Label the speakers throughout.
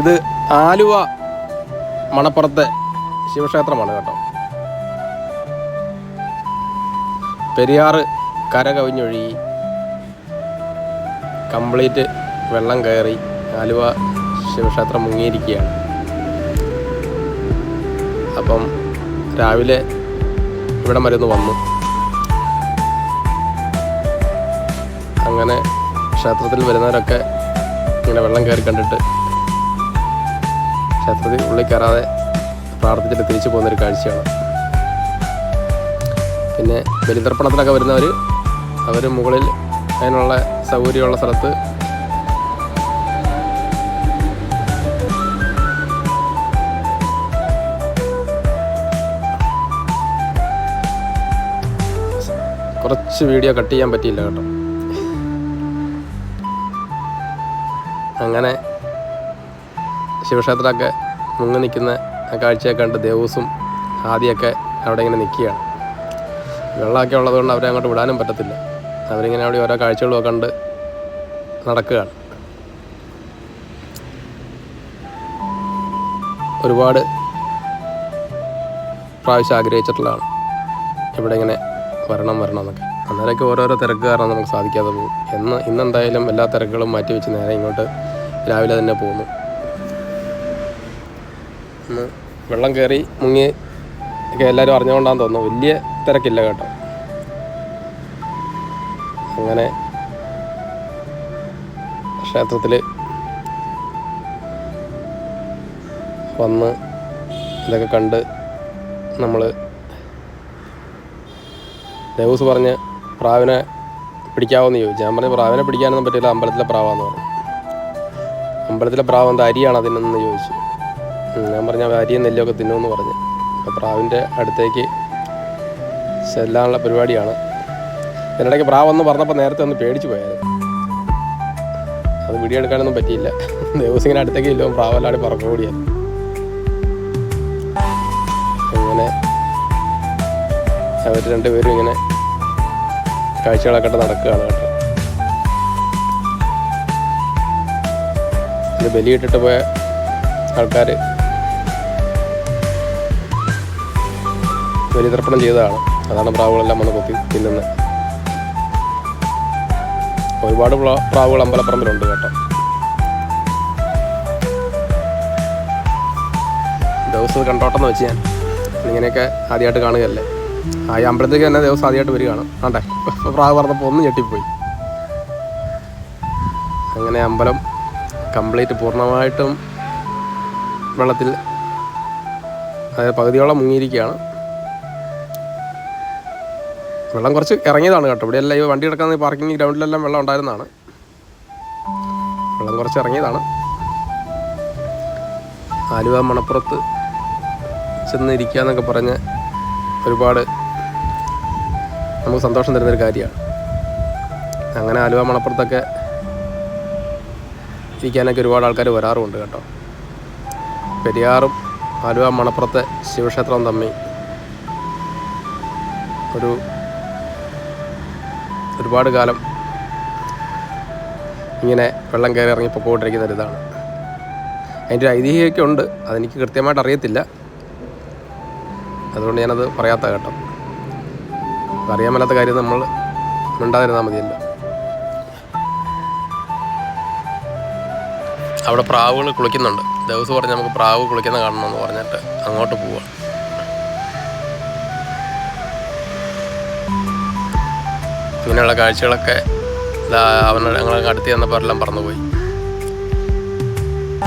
Speaker 1: ഇത് ആലുവ മണപ്പുറത്തെ ശിവക്ഷേത്രമാണ് കേട്ടോ. പെരിയാറ് കര കവിഞ്ഞൊഴുകി കംപ്ലീറ്റ് വെള്ളം കയറി ആലുവ ശിവക്ഷേത്രം മുങ്ങിയിരിക്കുകയാണ്. അപ്പം രാവിലെ ഇവിടം വരെ ഒന്ന് വന്നു. അങ്ങനെ ക്ഷേത്രത്തിൽ വരുന്നവരൊക്കെ ഇങ്ങനെ വെള്ളം കയറി കണ്ടിട്ട് ക്ഷേത്രത്തിൽ ഉള്ളിൽ കയറാതെ പ്രാർത്ഥിച്ചിട്ട് തിരിച്ചു പോകുന്നൊരു കാഴ്ചയാണ്. പിന്നെ ബലിതർപ്പണത്തിനൊക്കെ വരുന്നവർ അവർ മുകളിൽ അതിനുള്ള സൗകര്യമുള്ള സ്ഥലത്ത് കുറച്ച് വീഡിയോ കട്ട് ചെയ്യാൻ പറ്റിയില്ല കേട്ടോ. അങ്ങനെ ശിവക്ഷേത്രമൊക്കെ മുങ്ങി നിൽക്കുന്ന കാഴ്ചയൊക്കെ കണ്ട് ദേവൂസും ആദ്യമൊക്കെ അവിടെ ഇങ്ങനെ നിൽക്കുകയാണ്. വെള്ളമൊക്കെ ഉള്ളതുകൊണ്ട് അവരെ അങ്ങോട്ട് വിടാനും പറ്റത്തില്ല. അവരിങ്ങനെ അവിടെ ഓരോ കാഴ്ചകളൊക്കെ കണ്ട് നടക്കുകയാണ്. ഒരുപാട് പ്രാവശ്യം ആഗ്രഹിച്ചിട്ടുള്ളതാണ് ഇവിടെ ഇങ്ങനെ വരണം വരണം എന്നൊക്കെ. അന്നേരമൊക്കെ ഓരോരോ തിരക്ക് കാരണം നമുക്ക് സാധിക്കാതെ പോകും. എന്ന് ഇന്നെന്തായാലും എല്ലാ തിരക്കുകളും മാറ്റി വെച്ച് നേരെ ഇങ്ങോട്ട് രാവിലെ തന്നെ പോകുന്നു. വെള്ളം കയറി മുങ്ങി ഒക്കെ എല്ലാവരും അറിഞ്ഞുകൊണ്ടാന്ന് തോന്നുന്നു. വലിയ തിരക്കില്ല കേട്ടോ. അങ്ങനെ ക്ഷേത്രത്തിൽ വന്ന് ഇതൊക്കെ കണ്ട് നമ്മൾ ദേവൂസ് പറഞ്ഞ് പ്രാവിനെ പിടിക്കാവോന്ന് ചോദിച്ചു. ഞാൻ പറഞ്ഞു പ്രാവിനെ പിടിക്കാനൊന്നും പറ്റില്ല അമ്പലത്തിലെ പ്രാവാന്ന് പറഞ്ഞു. അമ്പലത്തിലെ പ്രാവ് എന്താ അരിയാണ് അതിനെന്ന് ചോദിച്ചു. ഞാൻ പറഞ്ഞ അരിയും നെല്ലൊക്കെ തിന്നുമെന്ന് പറഞ്ഞു. അപ്പോൾ പ്രാവിന്റെ അടുത്തേക്ക് ചെല്ലാനുള്ള പരിപാടിയാണ്. ഇതിനിടയ്ക്ക് പ്രാവെന്ന് പറഞ്ഞപ്പോൾ നേരത്തെ ഒന്ന് പേടിച്ചു പോയായിരുന്നു. അത് വീഡിയോ എടുക്കാനൊന്നും പറ്റിയില്ല. ദിവസം ഇങ്ങനെ അടുത്തേക്ക് ഇല്ലോ പ്രാവല്ലാടി പറക്കം കൂടിയായിരുന്നു അങ്ങനെ അവർ രണ്ടുപേരും ഇങ്ങനെ കാഴ്ചകളൊക്കെ നടക്കുകയാണ് കേട്ടോ. ബലിയിട്ടിട്ട് പോയ ആൾക്കാർ ബലിതർപ്പണം ചെയ്തതാണ്. അതാണ് പ്രാവുകളെല്ലാം വന്ന് കൊത്തി തിന്നുന്നത്. ഒരുപാട് പ്രാവുകൾ അമ്പലപ്പറമ്പിലുണ്ട് കേട്ടോ. ദിവസം കണ്ടോട്ടെന്ന് വെച്ച് ഞാൻ ഇങ്ങനെയൊക്കെ ആദ്യമായിട്ട് കാണുകയല്ലേ? ആ അമ്പലത്തിലേക്ക് തന്നെ ദിവസം ആദ്യമായിട്ട് വരികയാണ്. ആണ്ടേ പ്രാവ് പറഞ്ഞപ്പോൾ ഒന്ന് ഞെട്ടിപ്പോയി. അങ്ങനെ അമ്പലം കംപ്ലീറ്റ് പൂർണമായിട്ടും വെള്ളത്തിൽ അതായത് പകുതിയോളം മുങ്ങിയിരിക്കുകയാണ്. വെള്ളം കുറച്ച് ഇറങ്ങിയതാണ് കേട്ടോ. ഇവിടെയെല്ലാം ഈ വണ്ടി കിടക്കുന്ന പാർക്കിംഗ് ഗ്രൗണ്ടിലെല്ലാം വെള്ളം ഉണ്ടായിരുന്നതാണ്. വെള്ളം കുറച്ച് ഇറങ്ങിയതാണ്. ആലുവ മണപ്പുറത്ത് ചെന്ന് ഇരിക്കുക എന്നൊക്കെ പറഞ്ഞ് ഒരുപാട് നമുക്ക് സന്തോഷം തരുന്നൊരു കാര്യമാണ്. അങ്ങനെ ആലുവ മണപ്പുറത്തൊക്കെ ഇരിക്കാനൊക്കെ ഒരുപാട് ആൾക്കാർ വരാറുമുണ്ട് കേട്ടോ. പെരിയാറും ആലുവ മണപ്പുറത്തെ ശിവക്ഷേത്രവും തമ്മിൽ ഒരു ഒരുപാട് കാലം ഇങ്ങനെ വെള്ളം കയറി ഇറങ്ങി പൊക്കോണ്ടിരിക്കുന്ന ഒരു ഇതാണ് അതിന്റെ ഒരു ഐതിഹ്യമൊക്കെ ഉണ്ട്. അതെനിക്ക് കൃത്യമായിട്ട് അറിയത്തില്ല. അതുകൊണ്ട് ഞാനത് പറയാത്ത കേട്ടോ. അറിയാൻ മേലാത്ത കാര്യം നമ്മൾ മിണ്ടാതിരുന്നാൽ മതിയല്ലോ. അവിടെ പ്രാവുകൾ കുളിക്കുന്നുണ്ട്. ദിവസം പറഞ്ഞ് നമുക്ക് പ്രാവ് കുളിക്കുന്ന കാണണമെന്ന് പറഞ്ഞിട്ട് അങ്ങോട്ട് പോവാം. ഇങ്ങനെയുള്ള കാഴ്ചകളൊക്കെ അവൻ ഞങ്ങൾ അടുത്ത് ചെന്നപ്പോൾ എല്ലാം പറന്നുപോയി.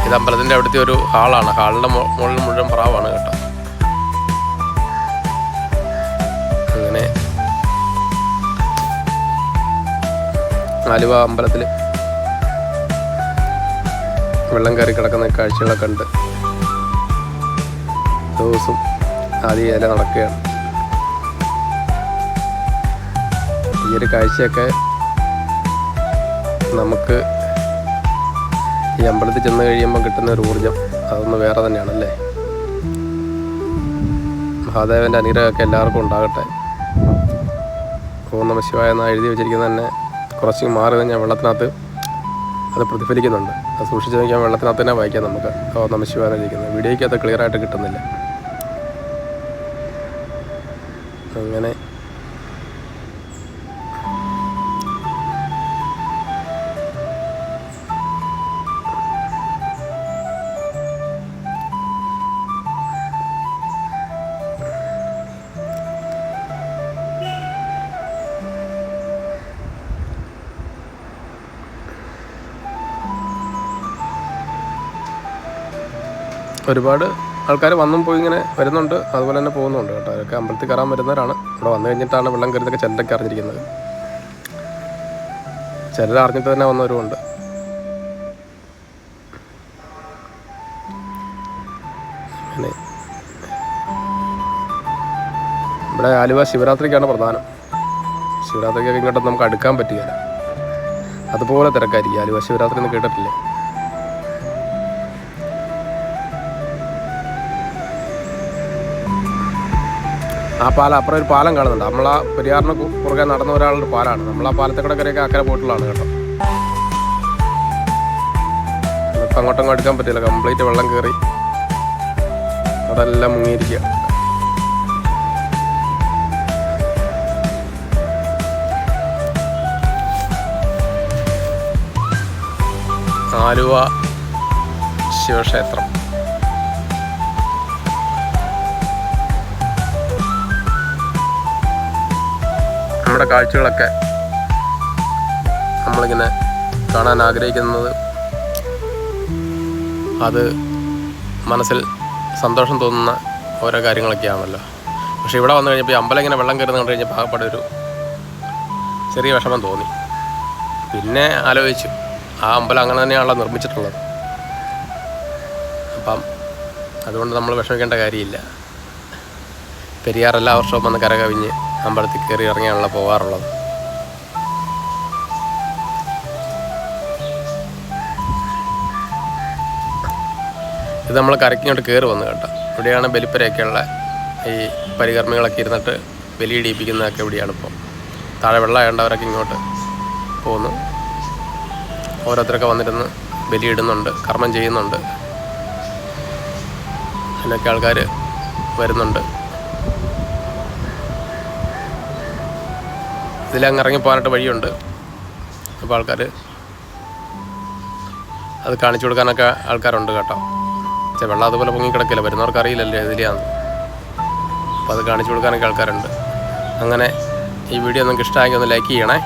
Speaker 1: ഇത് അമ്പലത്തിന്റെ അവിടുത്തെ ഒരു ഹാളാണ്. ഹാളിന്റെ മുകളിൽ മുഴുവൻ പ്രാവാണ് കേട്ടോ. അങ്ങനെ ആലുവ അമ്പലത്തിൽ വെള്ളം കയറി കിടക്കുന്ന കാഴ്ചകളൊക്കെ ഉണ്ട്. ദിവസം ആദ്യ ഇല നടക്കുകയാണ്. ഒരു കാഴ്ചയൊക്കെ നമുക്ക് ഈ അമ്പലത്തിൽ ചെന്ന് കഴിയുമ്പോൾ കിട്ടുന്ന ഒരു ഊർജം അതൊന്ന് വേറെ തന്നെയാണല്ലേ? മഹാദേവന്റെ അനുഗ്രഹമൊക്കെ എല്ലാവർക്കും ഉണ്ടാകട്ടെ. ഓം എന്ന് എഴുതി വെച്ചിരിക്കുന്നത് തന്നെ കുറച്ച് മാറി കഴിഞ്ഞാൽ വെള്ളത്തിനകത്ത് അത് പ്രതിഫലിക്കുന്നുണ്ട്. അത് സൂക്ഷിച്ച് നോക്കിയാൽ വെള്ളത്തിനകത്ത് തന്നെ വായിക്കാം നമുക്ക്. ഓ നമ വീഡിയോയ്ക്കകത്ത് ക്ലിയർ ആയിട്ട് കിട്ടുന്നില്ല. അങ്ങനെ ഒരുപാട് ആൾക്കാർ വന്നും പോയി ഇങ്ങനെ വരുന്നുണ്ട്. അതുപോലെ തന്നെ പോകുന്നുണ്ട് കേട്ടോ. അവരൊക്കെ അമ്പലത്തിൽ കയറാൻ വരുന്നവരാണ്. ഇവിടെ വന്നു കഴിഞ്ഞിട്ടാണ് വെള്ളം കയറുന്നതൊക്കെ ചിലരൊക്കെ അറിഞ്ഞിരിക്കുന്നത്. ചിലർ അറിഞ്ഞിട്ട് തന്നെ വന്നവരുമുണ്ട്. ഇവിടെ ആലുവ ശിവരാത്രിക്കാണ് പ്രധാനം. ശിവരാത്രിക്കൊക്കെ ഇങ്ങോട്ട് നമുക്ക് അടുക്കാൻ പറ്റുകയില്ല. അതുപോലെ തിരക്കായിരിക്കും. ആലുവ ശിവരാത്രി എന്ന് കേട്ടിട്ടില്ലേ? ആ പാലം അപ്പുറം ഒരു പാലം കാണുന്നുണ്ട്. നമ്മൾ ആ പെരിയാറിന് പുറകെ നടന്ന ഒരാളുടെ പാലാണ്. നമ്മൾ ആ പാലത്തെ കൂടെ കയറിയൊക്കെ അക്കരെ പോയിട്ടുള്ളതാണ് കേട്ടോ. ഇപ്പം അങ്ങോട്ടും എടുക്കാൻ പറ്റില്ല. കംപ്ലീറ്റ് വെള്ളം കയറി അതെല്ലാം മുങ്ങിയിരിക്കുക ആലുവ ശിവക്ഷേത്രം. നമ്മുടെ കാഴ്ചകളൊക്കെ നമ്മളിങ്ങനെ കാണാൻ ആഗ്രഹിക്കുന്നത്. അത് മനസ്സിൽ സന്തോഷം തോന്നുന്ന ഓരോ കാര്യങ്ങളൊക്കെയാണല്ലോ. പക്ഷെ ഇവിടെ വന്നു കഴിഞ്ഞപ്പോൾ അമ്പലം ഇങ്ങനെ വെള്ളം കയറുന്ന കണ്ടു കഴിഞ്ഞപ്പോൾ പാകപ്പെട്ടൊരു ചെറിയ വിഷമം തോന്നി. പിന്നെ ആലോചിച്ചു ആ അമ്പലം അങ്ങനെ തന്നെയാണല്ലോ നിർമ്മിച്ചിട്ടുള്ളത്. അപ്പം അതുകൊണ്ട് നമ്മൾ വിഷമിക്കേണ്ട കാര്യമില്ല. പെരിയാർ എല്ലാ വർഷവും വന്ന് കരകവിഞ്ഞ് അമ്പലത്തിൽ കയറി ഇറങ്ങിയാണല്ലോ പോകാറുള്ളത്. ഇത് നമ്മൾ കരക്കിങ്ങോട്ട് കയറി വന്നു കേട്ടോ. ഇവിടെയാണ് ബലിപ്പരയൊക്കെയുള്ള ഈ പരികർമ്മികളൊക്കെ ഇരുന്നിട്ട് ബലിയിടിയിപ്പിക്കുന്നതൊക്കെ ഇവിടെയാണ് ഇപ്പോൾ താഴെ വെള്ളമായതുകൊണ്ട് ഇങ്ങോട്ട് പോകുന്നു ഓരോരുത്തരൊക്കെ വന്നിരുന്ന് ബലിയിടുന്നുണ്ട് കർമ്മം ചെയ്യുന്നുണ്ട്. അതിനൊക്കെ ആൾക്കാർ വരുന്നുണ്ട്. ഇതിലങ്ങ് ഇറങ്ങി പോകാനായിട്ട് വഴിയുണ്ട്. അപ്പോൾ ആൾക്കാർ അത് കാണിച്ചു കൊടുക്കാനൊക്കെ ആൾക്കാരുണ്ട് കേട്ടോ. പക്ഷേ വെള്ളം അതുപോലെ പൊങ്ങി കിടക്കില്ല. വരുന്നവർക്ക് അറിയില്ലല്ലോ ഇതിലെയാണ് അപ്പോൾ അത് കാണിച്ചു കൊടുക്കാനൊക്കെ ആൾക്കാരുണ്ട്. അങ്ങനെ ഈ വീഡിയോ നിങ്ങൾക്ക് ഇഷ്ടമായെങ്കിൽ ഒന്ന് ലൈക്ക് ചെയ്യണേ.